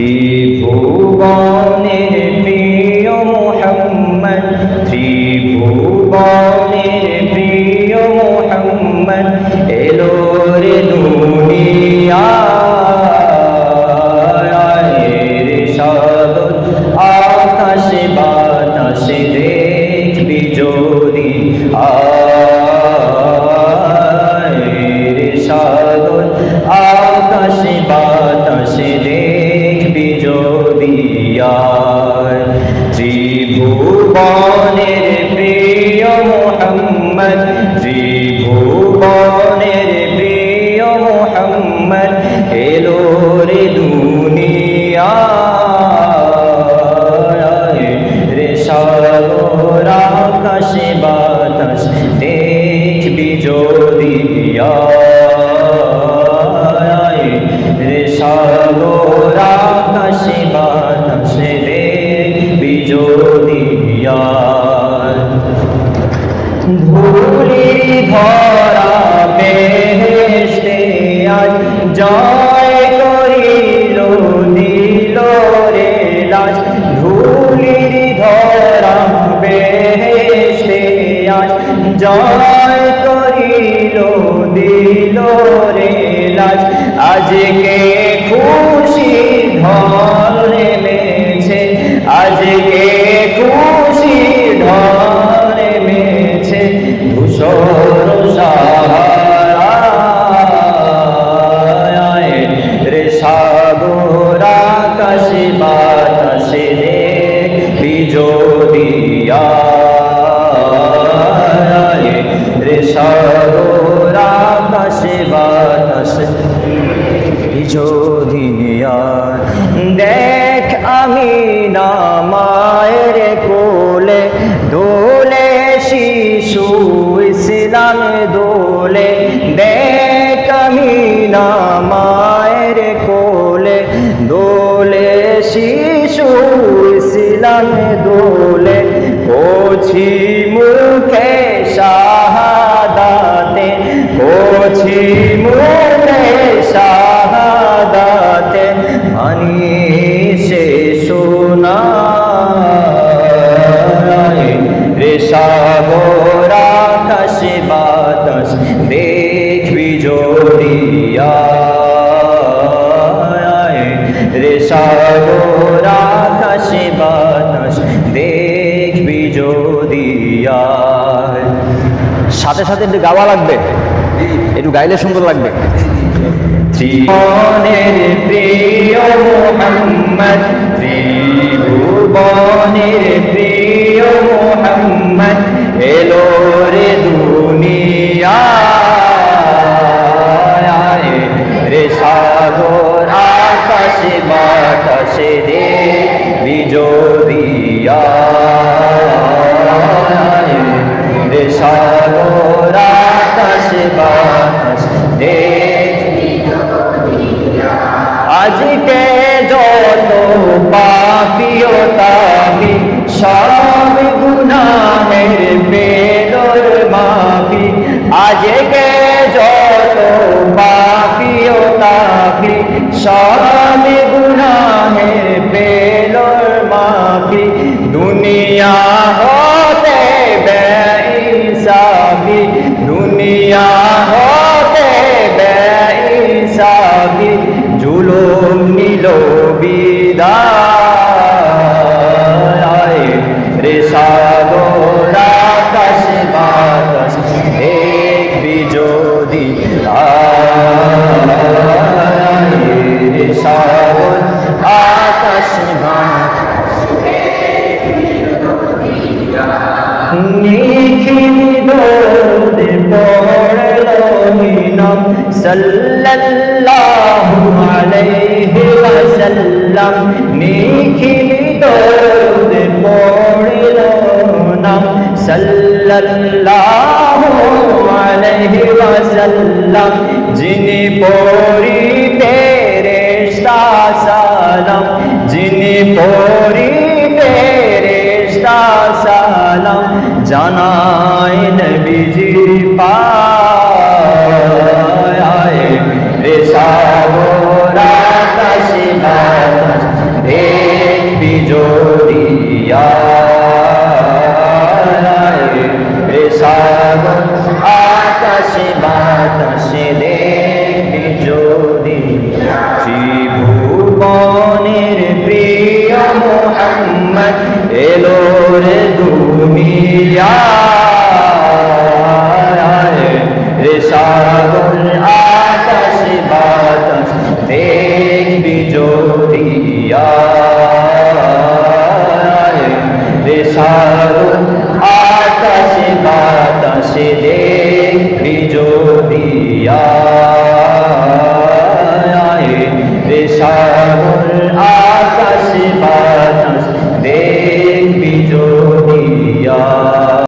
ত্রিভুবনের প্রিয় মোহাম্মদ ত্রিভুবনের প্রিয় মোহাম্মদ এলো রে দুনিয়া আকাশে বাতাসে দেখবি যদি আয় যদি রে সাগর আকাশে বাতাস দেখবি যদি ধুলি ধরা বেহেশতে আজ জয় করিল দিল রে লাজ ধুলি ধরা বেহেশতে আজ জয় আজকে খুশি ঢল নেমেছে, আজকে খুশি ঢল নেমেছে ধূসর রে সাগর আকাশে, বাতাসে যদি আয় রে সাগর যদি আয় দেখ আমি না মায়ের কোলে, দোলে শিশু ইসলাম দোলে, দেখ আমি না মায়ের কোলে, দোলে শিশু ইসলাম দোলে কছি মুখে রে সাগর আকাশে বাতাস, দেখবি জড়িয়া সাথে সাথে একটু গাওয়া লাগবে, একটু গাইলে সুন্দর লাগবে। ত্রিভুবনের প্রিয় মোহাম্মদ, ত্রিভুবনের প্রিয় মোহাম্মদ, এলো রে দুনিয়া বিজোদিয়া রে সাগর, আকাশে বাতাস আজকে যত পাপিয়তামি সব গুনাহের বেদর মাপি। আজকে যত পাপিয়তামি সব গুনাহের বেদর রে ওয়াসাল্লাম, যিনি পড়িতে রেশতা সালাম, যিনি পড়িতে রেশতা সালাম, জানায় নবীজির পায় রে সাগর আকাশে যেমন আকাশে বাতাসে দেখবি যদি জীবনের প্রিয় মোহাম্মদ এলো রে দুনিয়া يا